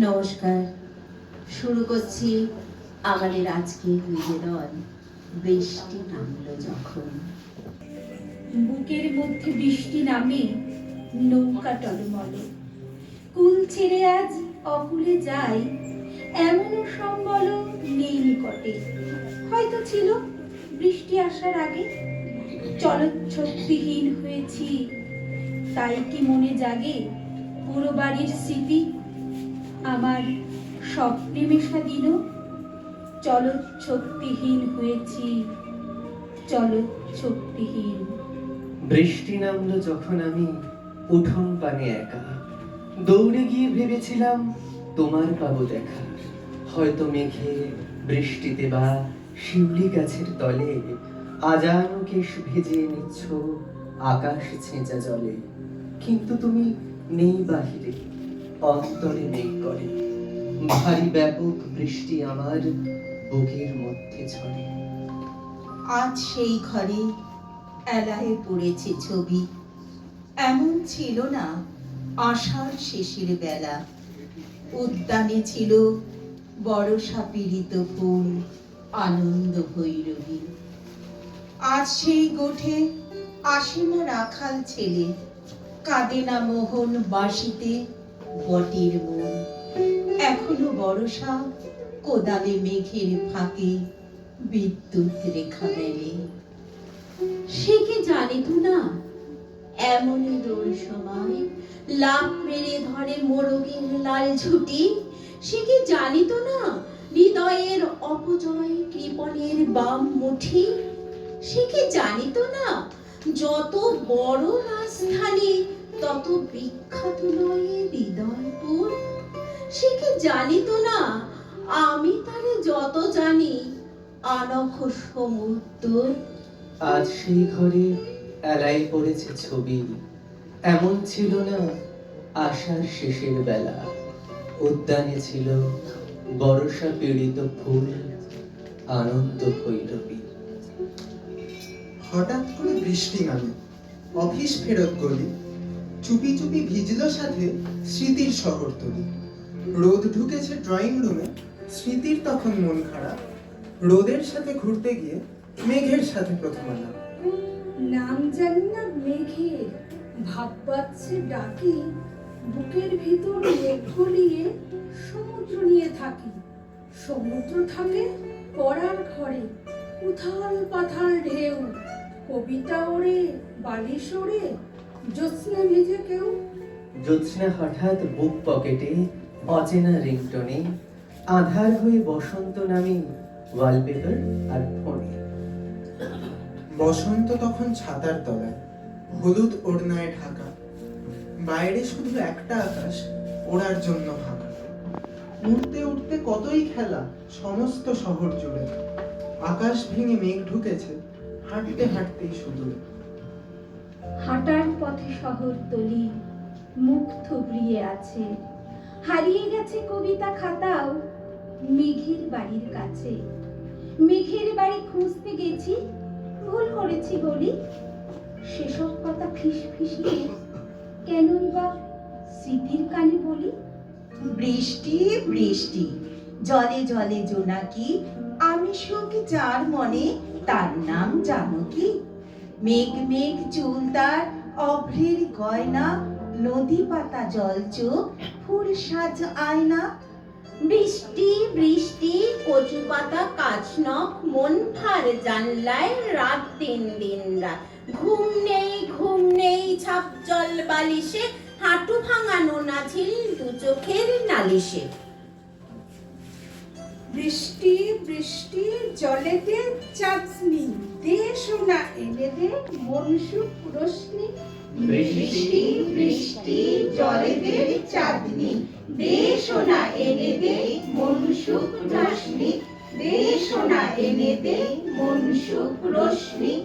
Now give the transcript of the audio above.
নমস্কার। শুরু করছি আমাদের আজকের নিবেদন। বৃষ্টি নামলো যখন। বুকের মধ্যে বৃষ্টি নামে নৌকা টলমলে। কুল ছেড়ে আজ অকুলে যাই এমনও সম্বল নেই নিকটে। হয়তো ছিল বৃষ্টি আসার আগে। চলচ্ছক্তিহীন হয়েছি, তাই কি মনে জাগে পুরো বাড়ির স্মৃতি? আমার স্বপ্নে মেশা দিল চলচ্ছক্তিহীন হয়েছি, চলচ্ছক্তিহীন। বৃষ্টি নামলো যখন আমি উঠোন পানে একা। দৌড়ে গিয়ে ভেবেছিলাম, তোমার পাবো দেখা। হয়তো মেঘে বৃষ্টিতে বা শিউলি গাছের তলে আজানো কেশ ভেজে নিচ্ছ আকাশ ছেঁচা জলে। কিন্তু তুমি নেই বাহিরে। অন্তরে মেঘ করে। ভারী ব্যাপক বৃষ্টি আমার বুকের মধ্যে ছড়ে। আজ সেই ঘরে এলায়ে পড়েছে ছবি। এমন ছিল না আষাঢ় শেষের বেলা। উদ্যানে ছিল বরষা পীড়িত ফুল, আনন্দ ভৈরবী। আজ সেই গোঠে আসে না রাখাল ছেলে, কাঁদে না মোহন বাঁশিতে বটের মন এখনও বরষা কোদালে মেঘের ফাঁকে বিদ্যুৎ রেখা মেলে। সে কি জানিত না এমনই দোল সময় লাভ মেরে ধরে মোরগের লাল ঝুটি। সে কি জানিত না হৃদয়ের অপজয় কৃপণের বাম মুঠি। সে কি জানিত না যত বড় রাজধানী তত বিখ্যাত নয় হৃদয়পুর সে কি জানিত না? আমি তারে যত জানি আনখ সমুদ্র। আজ সেই ঘরে এলাই পড়েছে ছবি। এমন ছিল না আশার শেষের বেলা। উদ্যানে ছিল বর্ষা পীড়িত ফুল আনন্দ ভৈরবী। হঠাৎ করে বৃষ্টি নামে। অফিস ফেরত গলি। চুপি চুপি ভিজলো সাথে স্মৃতির শহরতলি রোদ ঢুকেছে ড্রয়িং রুমে, স্মৃতির তখন মন খারাপ। রোদের সাথে ঘুরতে গিয়ে মেঘের সাথে প্রথম আলাপ। নাম জানি না মেঘের, ভাব পাচ্ছে ডাকি, বুকের ভিতর মেঘ গলিয়ে সমুদ্র নিয়ে থাকি। সমুদ্র থাকে পড়ার ঘরে, উথাল পাথাল ঢেউ, কবিতা ওড়ে বালিশ ওড়ে জ্যোৎস্না ভেজে কেউ? জ্যোৎস্না হঠাৎ বুক পকেটে অচেনা রিংটনে আধার হয়ে বসন্ত নামে ওয়ালপেপার আর ফোনে। বসন্ত তখন ছাতার তলায় হলুদ ওড়নায় ঢাকা। বাইরে শুধু একটা আকাশ ওড়ার জন্য ফাঁকা। উঠতে উঠতে কতই খেলা সমস্ত শহর জুড়ে। আকাশ ভেঙে মেঘ ঢুকেছে হাঁটতে হাঁটতেই শুধু হাঁটার পথে শহর তলি, মুখ থুবড়িয়ে আছে। হারিয়ে গেছে কবিতা খাতাও মেঘের বাড়ির কাছে। মেঘের বাড়ি খুঁজতে গেছি, ভুল করেছি বলি। সেসব কথা ফিস ফিসিয়ে কেনই বা স্মৃতির কানে বলি? বৃষ্টি বৃষ্টি, জলে জলে জোনাকি, আমি সুখ যার মনে, তার নাম জানো কি? মেঘ মেঘ চুল তার, অভ্রের গয়না, নদী পাতা জল চোখ, ফুল সাজ আয়না। বৃষ্টি বৃষ্টি, কচু পাতা কাচনক মন ফার জানলায় রাত দিন দিন রাত। ঘুম নেই ঘুম নেই, ছাপ জল বালিশে, হাঁটু ভাঙানো না নাছিল দু চোখের নালিশে। বৃষ্টি বৃষ্টি জলে দে চাঁদনি। দে সোনা, এনে দে মনসুখ রশ্মি। বৃষ্টি বৃষ্টি জলে দে চাঁদনি। দে সোনা, এনে দে মনসুখ রশ্মি। দে সোনা, এনে দে মনসুখ রশ্মি।